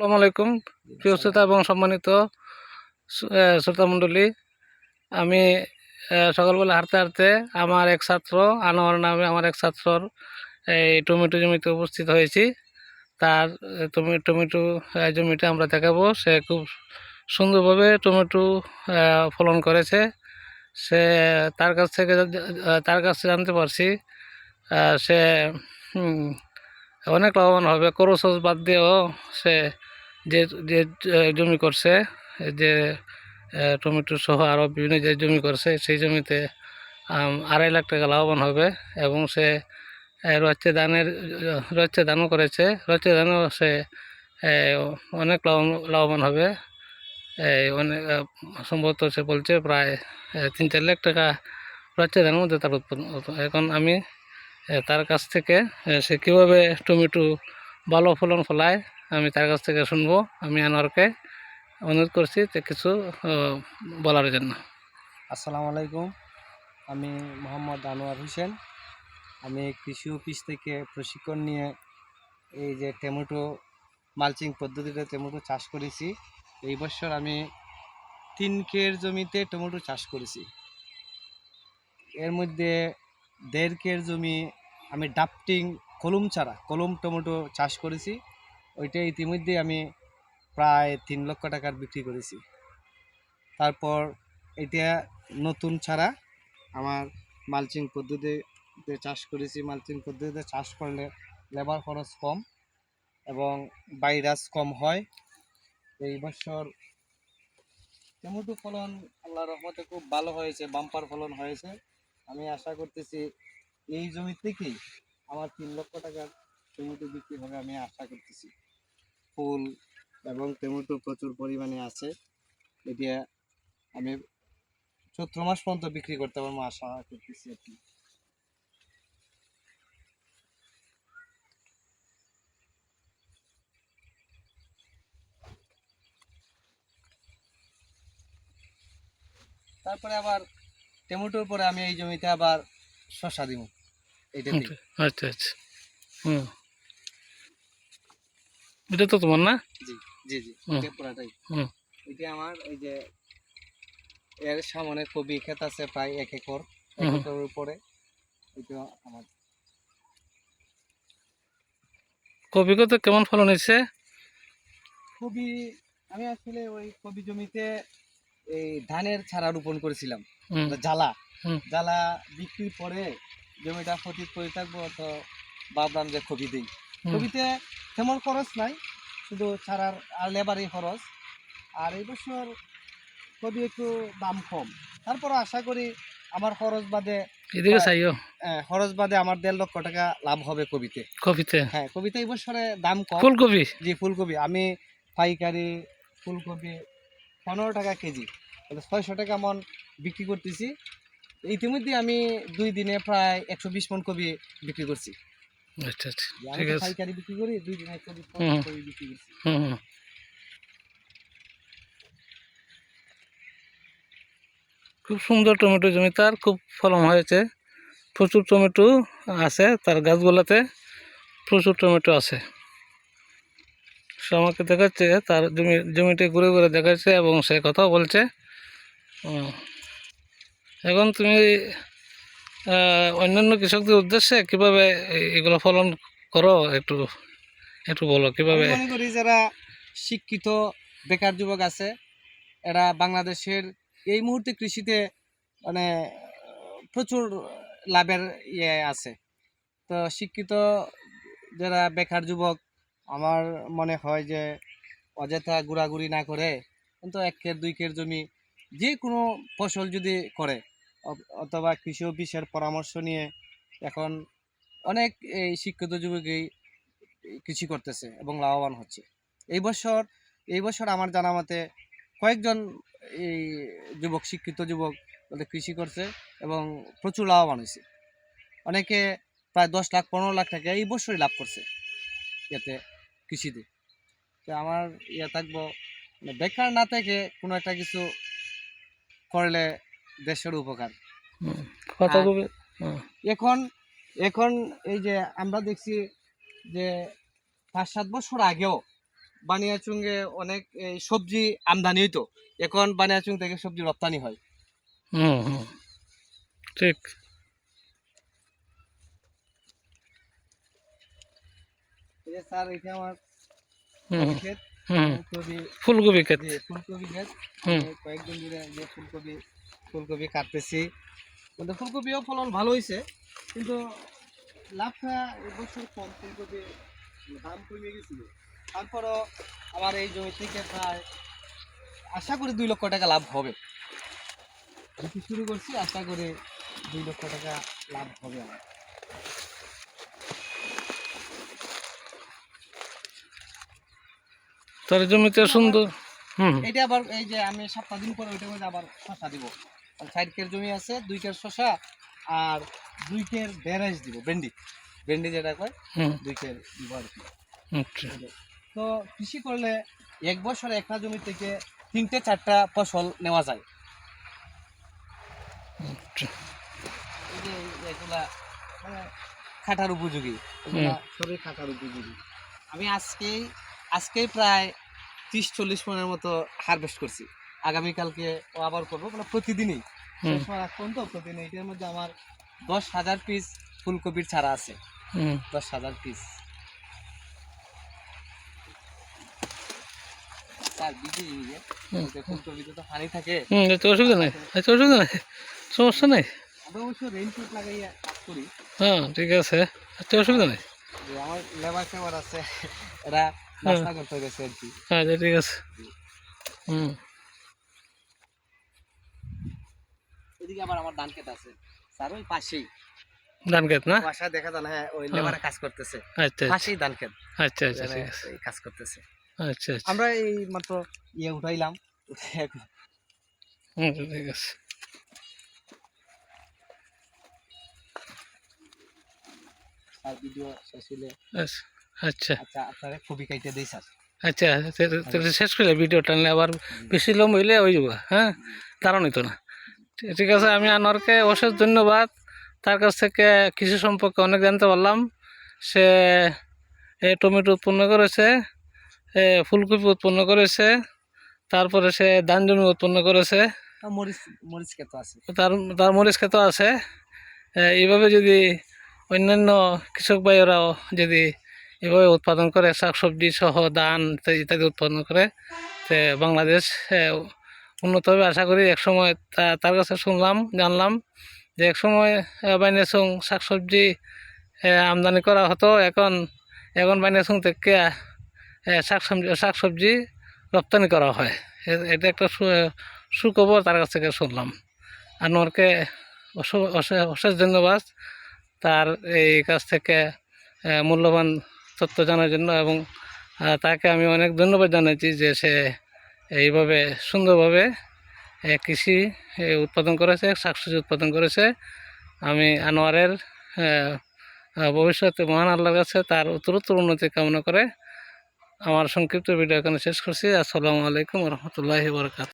আসসালামু আলাইকুম প্রিয় শ্রোতা এবং সম্মানিত শ্রোতামণ্ডলী আমি সকালবেলা হাঁটতে হাঁটতে আমার এক ছাত্র আনোয়ার নামে আমার এক ছাত্রর এই টমেটো জমিতে উপস্থিত হয়েছি। তার টমেটো জমিটা আমরা দেখাবো। সে খুব সুন্দরভাবে টমেটো ফলন করেছে। সে তার কাছ থেকে তার কাছে জানতে পারছি সে অনেক লাভবান হবে। খরচ বাদ দিয়েও সে যে যে জমি করছে যে টমেটো সহ আরও বিভিন্ন যে জমি করছে সেই জমিতে আড়াই লাখ টাকা লাভবান হবে এবং সে রচ্ছে আহ, রচ্ছে ধানও করেছে রচ্ছে ধানও সে অনেক লাভ লাভবান হবে। অনেক সম্ভবত সে বলছে প্রায় তিন চার লাখ টাকা রচ্ছে ধানের মধ্যে তার উৎপন্ন এখন আমি তার কাছ থেকে সে কীভাবে টমেটো ভালো ফলন ফলায় আমি তার কাছ থেকে শুনব, আমি আনোয়ারকে অনুরোধ করছি যে কিছু বলার জন্য। আসসালামু আলাইকুম, আমি মোহাম্মদ আনোয়ার হোসেন। আমি কৃষি অফিস থেকে প্রশিক্ষণ নিয়ে এই যে টমেটো মালচিং পদ্ধতিতে টমেটো চাষ করেছি। এই বছর আমি তিন কের জমিতে টমেটো চাষ করেছি। এর মধ্যে দেড় কের জমি আমি ডাপটিং কলম চারা কলম টমেটো চাষ করেছি। ওইটা ইতিমধ্যে আমি প্রায় তিন লক্ষ টাকার বিক্রি করেছি। তারপর এটা নতুন ছাড়া আমার মালচিং পদ্ধতিতে চাষ করেছি। মালচিং পদ্ধতিতে চাষ করলে লেবার খরচ কম এবং ভাইরাস কম হয়। এই বছর টমেটো ফলন আল্লাহ রহমতে খুব ভালো হয়েছে, বাম্পার ফলন হয়েছে। আমি আশা করতেছি এই জমি থেকেই আমার তিন লক্ষ টাকার টমেটো বিক্রি হবে আমি আশা করতেছি। ফুল এবং টমেটো প্রচুর পরিমাণে আছে। এটা আমি চৈত্র মাস পর্যন্ত বিক্রি করতে পারব, আশা করতেছি আর কি। তারপরে আবার টমেটোর পরে আমি এই জমিতে আবার শশা দিব। এইটা আচ্ছা আচ্ছা। হুম এটা তো তোমার না? জি জি জি এটা পুরাটাই। হুম। এটা আমার এই যে এর সামনে কবি ক্ষেত আছে প্রায় এক একর এক একরের উপরে। এটা আমার। কপি কত কেমন ফলন হয়েছে? কবি আমি আসলে ওই কবি জমিতে এই ধানের ছাড়া রোপণ করেছিলাম জ্বালা। হুম। জ্বালা বিক্রির পরে জমিটা ক্ষতি করে থাকব তো ভাবলাম যে কবি দিই কবিতে তেমন খরচ নাই শুধু ছাড়ার আর লেবারই খরচ। আর এই বছর কবি একটু দাম কম তারপর আশা করি আমার খরচ বাদে এদিকে চাইও। আহ, খরচ বাদে আমার দেড় লক্ষ টাকা লাভ হবে কবিতে কবিতে হ্যাঁ কবিতে এই বছরে দাম কম। ফুলকপি? জি ফুলকপি। আমি পাইকারি ফুলকপি পনেরো টাকা কেজি ছয়শো টাকা মন বিক্রি করতেছি। ইতিমধ্যে আমি দুই দিনে প্রায় একশো বিশ মন কবি বিক্রি করছি। আচ্ছা আচ্ছা ঠিক আছে পাইকারি বিক্রি করি দুই দিনে একশো বিশ হুম। বিক্রি। খুব সুন্দর টমেটো জমি তার খুব ফলন হয়েছে প্রচুর টমেটো আছে তার গাছগুলোতে প্রচুর টমেটো আছে সে আমাকে দেখাচ্ছে তার জমি জমিটি ঘুরে ঘুরে দেখাচ্ছে এবং সে কথা বলছে। এখন তুমি অন্যান্য কৃষকদের উদ্দেশ্যে কীভাবে এগুলো ফলন করো, একটু একটু বলো, কীভাবে? করি যারা শিক্ষিত, বেকার যুবক আছে, এরা বাংলাদেশের এই মুহূর্তে কৃষিতে মানে প্রচুর লাভের ইয়ে আছে। তো শিক্ষিত যারা বেকার যুবক, আমার মনে হয় যে অযথা ঘোরাঘুরি না করে কিন্তু এক কের দুই কের জমি, যে কোনো ফসল যদি করে অথবা কৃষি অফিসের পরামর্শ নিয়ে এখন অনেক এই শিক্ষিত যুবকই কৃষি করতেছে এবং লাভবান হচ্ছে। এই বছর এই বছর আমার জানা মতে কয়েকজন এই যুবক, শিক্ষিত যুবক কৃষি করছে এবং প্রচুর লাভবান হয়েছে। অনেকে প্রায় দশ লাখ, পনেরো লাখ টাকা এই বছরই লাভ করছে এতে কৃষিতে। তো আমার ইয়ে থাকব মানে বেকার না থেকে কোনো একটা কিছু করলে দেশের উপকার। এখন এখন এই যে আমরা দেখছি যে পাঁচ সাত বছর আগেও বানিয়াচুঙ্গে অনেক এই সবজি আমদানি হইতো। এখন বানিয়াচুং থেকে সবজি রপ্তানি হয়। ঠিক। স্যার এটা আমার ফুলকপি ফুলকপি ক্ষেত। ফুলকপি ক্ষেত। হুম। কয়েকদিন ধরে যে ফুলকপি ফুলকপি কাটতেছি। কিন্তু ফুলকপিও ফলন ভালো হয়েছে কিন্তু লাভটা এবছর কম ফুলকপি দাম কমে গেছিল। তারপরও আমার এই জমি থেকে প্রায় আশা করি দুই লক্ষ টাকা লাভ হবে। বিক্রি শুরু করছি? আশা করি দুই লক্ষ টাকা লাভ হবে আমার। তোর জমিতে সুন্দর এটা আবার এই যে আমি সপ্তাহ দিন পরে মধ্যে আবার শশা দিব। ষাট কের জমি আছে দুই কের শশা আর দুই কের বেরাইস দিব ভেন্ডি। ভেন্ডি যেটা কয় দুই কের দিব আর কি। আচ্ছা। তো কৃষি করলে এক বছর একটা জমি থেকে তিনটে চারটা ফসল নেওয়া যায়। আচ্ছা। এগুলা মানে খাটার উপযোগী। সবই খাটার উপযোগী। আমি আজকেই আজকেই প্রায় ত্রিশ চল্লিশ মনের মতো হারভেস্ট করছি। আগামীকালকে আবার করব মানে প্রতিদিনই। এখন তো প্রতিদিন এটার মধ্যে আমার দশ হাজার পিস ফুলকপির চারা আছে। দশ হাজার পিস সমস্যা নেই। হ্যাঁ ঠিক আছে। এতে অসুবিধা নেই। যে আমার লেবার ফেবার আছে। এরা নাস্তা করতে গেছে আর কি। আচ্ছা ঠিক আছে। হুম। এদিকে আবার আমার ধান ক্ষেত আছে। স্যার ওই পাশেই। ধান ক্ষেত না? বাসা দেখা যায় হ্যাঁ ওই লেবারে কাজ করতেছে। আচ্ছা আচ্ছা। পাশেই ধান ক্ষেত আচ্ছা আচ্ছা ঠিক আছে। কাজ করতেছে। আচ্ছা আচ্ছা। আমরা এই মাত্র ইয়ে উঠাইলাম। উঠে ঠিক আছে। স্যার ভিডিও শেষ হলে আচ্ছা। আচ্ছা। আচ্ছা আপনারা কবি কাইতে দেই স্যার। আচ্ছা শেষ করে ভিডিও টানলে আবার বেশি হইলে হয়ে যাব হ্যাঁ? না। ঠিক- আছে আমি আনোয়ারকে অশেষ ধন্যবাদ। তার কাছ থেকে কৃষি সম্পর্কে অনেক জানতে পারলাম। সে টমেটো উৎপন্ন করেছে ফুলকপি উৎপন্ন করেছে তারপরে সে ধান জমি উৎপন্ন করেছে। তার তার মরিচ ক্ষেত আছে। এইভাবে যদি অন্যান্য কৃষক ভাইয়েরাও যদি এভাবে উৎপাদন করে, শাকসবজি সহ ধান ইত্যাদি উৎপাদন করে, তে বাংলাদেশ উন্নত হবে। আশা করি একসময় তা- তার কাছে শুনলাম, জানলাম যে একসময় বাইনেসুং শাকসবজি আমদানি করা হতো। এখন এখন বাইনেসুং থেকে শাকসবজি শাকসবজি রপ্তানি করা হয়। এটা একটা সুখবর তার কাছ থেকে শুনলাম। আনোয়ারকে অশেষ ধন্যবাদ। তার এই কাছ থেকে মূল্যবান তথ্য জানার জন্য এবং তাকে আমি অনেক ধন্যবাদ জানাচ্ছি যে সে এইভাবে সুন্দরভাবে কৃষি উৎপাদন করেছে, শাকসবজি উৎপাদন করেছে। আমি আনোয়ারের ভবিষ্যতে মহান আল্লাহর কাছে তার উত্তরোত্তর উন্নতি কামনা করে আমার সংক্ষিপ্ত ভিডিও এখানে শেষ করছি। আসসালামু আলাইকুম রহমতুল্লাহি বরকাত